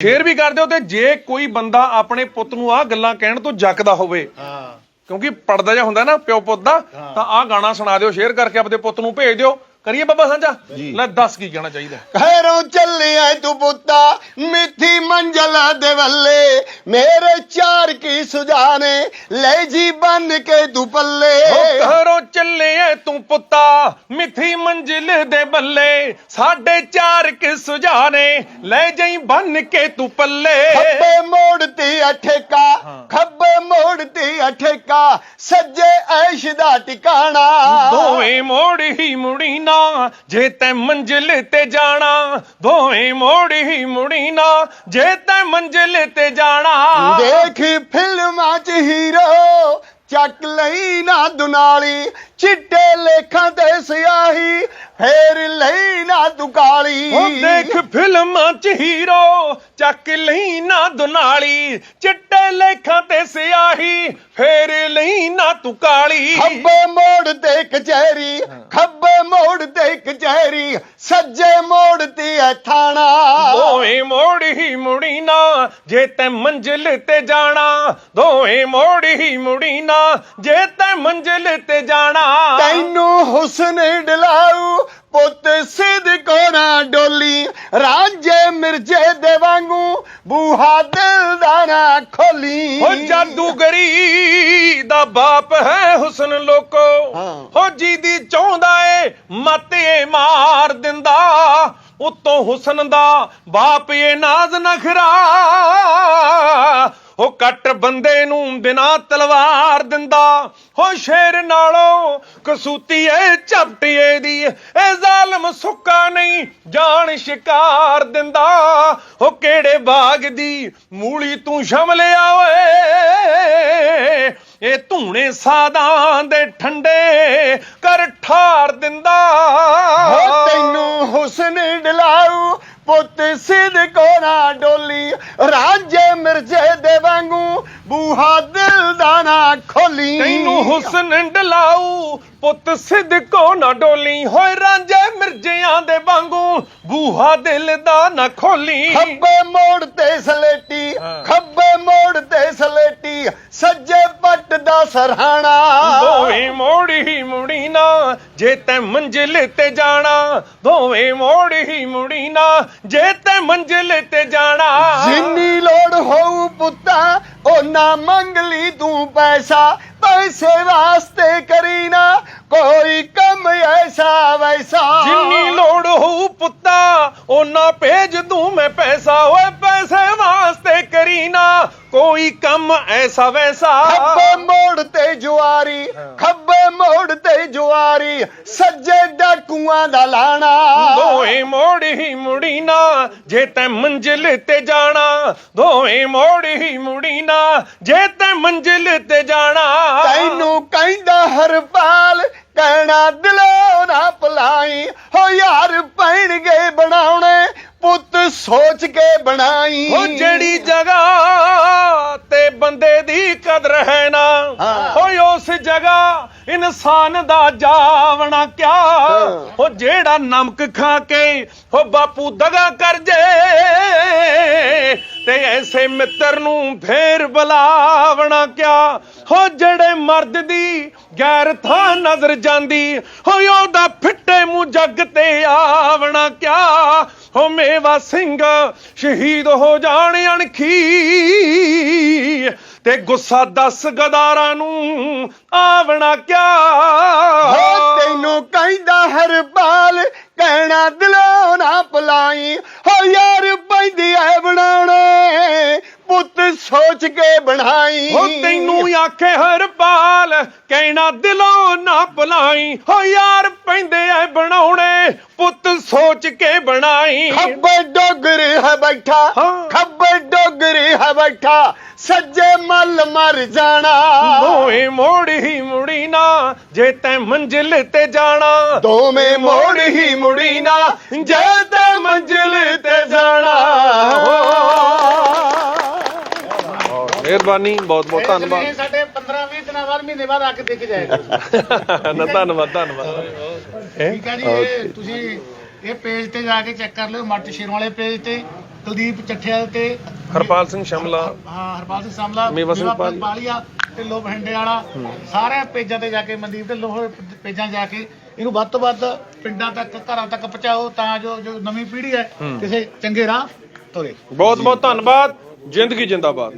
Share ਵੀ ਕਰ ਦਿਓ ਤੇ ਜੇ ਕੋਈ ਬੰਦਾ ਆਪਣੇ ਪੁੱਤ ਨੂੰ ਆਹ ਗੱਲਾਂ ਕਹਿਣ ਤੋਂ ਜੱਕਦਾ ਹੋਵੇ ਹਾਂ। ਕਿਉਂਕਿ ਪੜਦਾ ਜਿਹਾ ਹੁੰਦਾ ਨਾ ਪਿਓ ਪੁੱਤ ਦਾ ਤਾਂ ਆਹ ਗਾਣਾ ਸੁਣਾ ਦਿਓ ਸ਼ੇਅਰ ਕਰਕੇ ਆਪਦੇ ਪੁੱਤ ਨੂੰ ਭੇਜ ਦਿਓ। ਕਰੀਏ ਬਾਬਾ ਸਾਂਝਾ? ਲੈ ਦੱਸ ਕੀ ਕਹਿਣਾ ਚਾਹੀਦਾ। ਖੈਰੋਂ ਚੱਲਿਆ ਤੂੰ ਪੁੱਤਾ ਮਿੱਠੀ ਮੰਜ਼ਲ ਦੇ ਵੱਲੇ। ਮੇਰੇ ਚਾਰ ਕੀ ਸੁਝਾਨੇ ਲੈ ਜੀ ਬਨ ਕੇ ਤੂੰ ਪੱਲੇ। ਘਰੋਂ ਚੱਲੇ ਐ ਤੂੰ ਪੁੱਤਾ ਮਿੱਠੀ ਮੰਜ਼ਿਲ ਦੇ ਬੱਲੇ। ਸਾਡੇ ਚਾਰ ਕਿ ਸੁਝਾਨੇ ਲੈ ਜਾਈ ਬੰਨ ਕੇ ਤੂੰ ਪੱਲੇ। ਖੱਬੇ ਮੋੜ ਤੇ ਅਠੇਕਾ ਖੱਬੇ ਮੋੜ ਤੇ ਅਠੇਕਾ ਸੱਜੇ ਐਸ਼ ਦਾ ਟਿਕਾਣਾ। ਦੋਵੇਂ ਮੋੜ ਹੀ ਮੁੜੀ ਨਾ ਜੇ ਤੈ ਮੰਜ਼ਿਲ ਤੇ ਜਾਣਾ ਦੋਵੇਂ ਮੋੜ ਹੀ ਮੁੜੀ ਨਾ ਜੇ ਤੈ ਮੰਜ਼ਿਲ ਤੇ ਜਾਣਾ। ਦੇਖ ਫਿਲਮਾਂ 'ਚ ਹੀਰੋ ਚੱਕ ਲਈ ਨਾ ਦੁਨਾਲੀ ਚਿੱਟੇ ਲੇਖਾਂ ਤੇ ਸਿਆਹੀ ਫੇਰ ਲਈ ਨਾ ਤੂੰ ਕਾਲੀ। ਉਹ ਦੇਖ ਫਿਲਮਾਂ 'ਚ ਹੀਰੋ ਚੱਕ ਲਈ ਨਾ ਦੁਨਾਲੀ ਚਿੱਟੇ ਲੇਖਾਂ ਤੇ ਸਿਆਹੀ ਫੇਰ ਲਈ ਨਾ ਤੂੰ ਕਾਲੀ। ਖੱਬੇ ਮੋੜ ਤੇ ਕਚਹਿਰੀ ਖੱਬੇ ਮੋੜ ਤੇ ਕਚਹਿਰੀ ਸੱਜੇ ਮੋੜ ਤੇ ਐ ਥਾਣਾ। ਦੋਵੇਂ ਮੋੜ ਹੀ ਮੁੜੀ ਨਾ ਜੇ ਤੈ ਮੰਜ਼ਿਲ ਤੇ ਜਾਣਾ। ਦੋਵੇਂ ਮੋੜ ਹੀ ਮੁੜੀ ਨਾ ਜੇ ਤੈ ਮੰਜ਼ਿਲ ਤੇ ਜਾਣਾ। ਤੈਨੂੰ ਹੁਸਨ ਡਲਾਉ ਪੁੱਤ ਸਿਦਕੋ ਨਾ ਡੋਲੀ। ਰਾਂਝੇ ਮਿਰਜੇ ਦੇ ਵਾਂਗੂ ਬੂਹਾ ਦਿਲ ਦਾ ਨਾ ਖੋਲੀ। ਹੋ ਜਾਦੂਗਰੀ ਦਾ ਬਾਪ ਹੈ ਹੁਸਨ ਲੋਕੋ। ਹਾਂ। ਹੋ ਜਿਹਦੀ ਚਾਹੁੰਦਾ ਏ ਮੱਤ ਮਾਰ ਦਿੰਦਾ। ਉਤੋਂ ਹੁਸਨ ਦਾ ਬਾਪ ਏ ਨਾਜ਼ ਨਖਰਾ। ਹੋ ਕੱਟ ਬੰਦੇ ਨੂੰ ਬਿਨਾ ਤਲਵਾਰ ਦਿੰਦਾ। ਹੋ ਸ਼ੇਰ ਨਾਲੋਂ ਕਸੂਤੀ ਝਪਟੀਏ ਦੀ ਇਹ ਜ਼ਾਲਮ ਸੁੱਕਾ ਨਹੀਂ ਜਾਣ ਸ਼ਿਕਾਰ ਦਿੰਦਾ। ਹੋ ਕਿਹੜੇ ਬਾਗ ਦੀ ਮੂਲੀ ਤੂੰ ਸ਼ਮਲਿਆ ਓਏ। ਇਹ ਧੂਣੇ ਸਾਦਾਂ ਦੇ ਠੰਡੇ ਕਰ ਠਾਰ ਦਿੰਦਾ। ਨਾ ਖੋਲੀ। ਤੈਨੂੰ ਹੁਸਨ ਡਲਾਉ ਪੁੱਤ ਸਿੱਧਕੋ ਨਾ ਡੋਲੀ। ਹੋਏ ਰਾਂਝੇ ਮਿਰਜਿਆਂ ਦੇ ਵਾਂਗੂ ਬੂਹਾ ਦਿਲ ਦਾ ਨਾ ਖੋਲੀ। ਖੱਬੇ ਮੋੜ ਤੇ ਸਲੇਟੀ। ਖੱਬੇ ਮੋੜ ਤੇ ਸਲੇਟੀ ਸੱਜੇ ਪੱਟ ਦਾ ਸਰਹਾਣਾ। ਦੋਵੇਂ ਮੋੜ ਮੁੜੀ ਨਾ ਜੇ ਤੈ ਮੰਜ਼ਿਲ ਤੇ ਜਾਣਾ। ਦੋਵੇਂ ਮੋੜ ਹੀ ਮੁੜੀ ਨਾ ਜੇ ਤੈ ਮੰਜ਼ਿਲ ਤੇ ਜਾਣਾ। ਜਿੰਨੀ ਲੋੜ ਹੋਊ ਪੁੱਤਾ ਉਹਨਾਂ ਮੰਗ ਲਈ ਤੂੰ ਪੈਸਾ ਪੈਸੇ ਵਾਸਤੇ ਕਰੀ ਨਾ, ਕੋਈ ਕੰਮ ਐਸਾ ਵੈਸਾ। ਜਿੰਨੀ ਲੋੜ ਹੋਊ ਪੁੱਤਾ ਉਹਨਾਂ ਭੇਜ ਦੂੰ ਮੈਂ ਪੈਸਾ। ਓਏ ਪੈਸੇ ਵਾਸਤੇ ਕਰੀ ਨਾ। ਕੋਈ ਕੰਮ ਐਸਾ ਵੈਸਾ। ਖੱਬੇ ਮੋੜ ਤੇ ਜੁਆਰੀ ਖੱਬੇ ਮੋੜ ਤੇ ਜੁਆਰੀ ਸੱਜੇ ਡਾਕੂਆਂ ਦਾ ਲਾਣਾ। ਦੋਵੇਂ ਮੋੜ ਹੀ ਮੁੜੀ ਨਾ ਜੇ ਤੈ ਮੰਜ਼ਿਲ ਤੇ ਜਾਣਾ। ਦੋਵੇਂ ਮੋੜ ਹੀ ਮੁੜੀ ਨਾ ਜੇ ਤੈ ਮੰਜ਼ਿਲ ਤੇ ਜਾਣਾ। ਤੈਨੂੰ ਕਹਿੰਦਾ ਹਰਪਾਲ ਕਹਿਣਾ ਦਿਲੋਂ ਸੋਚ ਕੇ ਬਣਾਈ ਉਹ ਜਿਹੜੀ ਜਗ੍ਹਾ ਤੇ ਬੰਦੇ ਦੀ ਕਦਰ ਹੈ ਨਾ ਹਾਂ। ਓਏ ਉਸ ਜਗ੍ਹਾ ਇਨਸਾਨ ਦਾ ਜਾਵਣਾ ਕਿਆ ਉਹ ਜਿਹੜਾ ਨਮਕ ਖਾ ਕੇ ਉਹ ਬਾਪੂ ਦਗਾ ਕਰ ਜੇ ਤੇ ਐਸੇ ਮਿੱਤਰ ਨੂੰ ਫੇਰ ਬੁਲਾਵਣਾ ਕਿਆ? ਹੋ ਜਿਹੜੇ ਮਰਦ ਦੀ ਗੈਰ ਥਾਂ ਨਜ਼ਰ ਜਾਂਦੀ, ਹੋਏ ਉਹਦਾ ਫਿੱਟੇ ਮੂੰਹ ਜੱਗ ਤੇ ਆਵਣਾ ਕਿਆ? ਹੋ ਮੇਵਾ ਸਿੰਘ ਸ਼ਹੀਦ ਹੋ ਜਾਣ ਅਣਖੀ ਤੇ ਗੁੱਸਾ ਦਸ ਗਦਾਰਾਂ ਨੂੰ ਆਵਣਾ ਕਿਆ? ਹੋ ਤੈਨੂੰ ਕਹਿੰਦਾ ਹਰਪਾਲ ਕਹਿਣਾ ਦਿਲੋਂ ਨਾ ਭੁਲਾਈ। ਹੋ ਯਾਰ ਪੈਂਦੀ ਐ ਬਣਾਉਣੇ ਪੁੱਤ ਸੋਚ ਕੇ ਬਣਾਈ। ਹੋ ਤੈਨੂੰ ਆਖੇ ਹਰਪਾਲ ਕਹਿਣਾ ਦਿਲੋਂ ਨਾ ਭੁਲਾਈ। ਹੋ ਯਾਰ ਪੈਂਦੇ ਐ ਬਣਾਉਣੇ ਪੁੱਤ ਸੋਚ ਕੇ ਬਣਾਈ। ਖੱਬੇ ਡੋਗਰ ਹੈ ਬੈਠਾ ਬੈਠਾ ਸੱਜੇ ਮੱਲ ਮਰ ਜਾਣਾ। ਦੋਵੇਂ ਮੋੜ ਹੀ ਮੁੜੀ ਨਾ ਜੇ ਤੈ ਮੰਜ਼ਿਲ ਤੇ ਜਾਣਾ। ਦੋਵੇਂ ਮੋੜ ਹੀ ਮੁੜੀ ਨਾ ਜੇ ਤੇ ਮੰਜ਼ਿਲ ਤੇ ਜਾਣਾ। ਮਿਹਰਬਾਨੀ ਬਹੁਤ ਬਹੁਤ ਧੰਨਵਾਦ। ਇਹ ਸਾਡੇ 15 20 ਦਿਨਾਂ ਬਾਅਦ ਮਹੀਨੇ ਬਾਅਦ ਆ ਕੇ ਦੇਖ ਜਾਏਗਾ। ਨਾ ਧੰਨਵਾਦ ਧੰਨਵਾਦ। ਠੀਕ ਹੈ ਜੀ ਇਹ ਤੁਸੀਂ ਇਹ ਪੇਜ ਤੇ ਜਾ ਕੇ ਚੈੱਕ ਕਰ ਲਿਓ ਮੱਟ ਸ਼ੇਰ ਵਾਲੇ ਪੇਜ ਤੇ ਕੁਲਦੀਪ ਚੱਠਿਆ ਤੇ ਹਰਪਾਲ ਸਿੰਘ ਸ਼ਮਲਾ। ਹਾਂ ਹਰਪਾਲ ਸਿੰਘ ਸਾਮਲਾ ਮੇਵਾ ਸਿੰਘ ਪਾਲੀ। ਪਾਲੀਆ ਤੇ ਲੋ ਭੰਡੇ ਵਾਲਾ ਸਾਰੇ ਪੇਜਾਂ ਤੇ ਜਾ ਕੇ ਮਨਦੀਪ ਦੇ ਲੋਹ ਪੇਜਾਂ ਜਾ ਕੇ ਇਹਨੂੰ ਵੱਧ ਤੋਂ ਵੱਧ ਪਿੰਡਾਂ ਤੱਕ ਘਰਾਂ ਤੱਕ ਪਹੁੰਚਾਓ ਤਾਂ ਜੋ ਜੋ ਨਵੀਂ ਪੀੜ੍ਹੀ ਹੈ ਕਿਸੇ ਚੰਗੇ ਰਾਹ ਤੁਰੇ। ਬਹੁਤ ਬਹੁਤ ਧੰਨਵਾਦ। ਜ਼ਿੰਦਗੀ ਜਿੰਦਾਬਾਦ।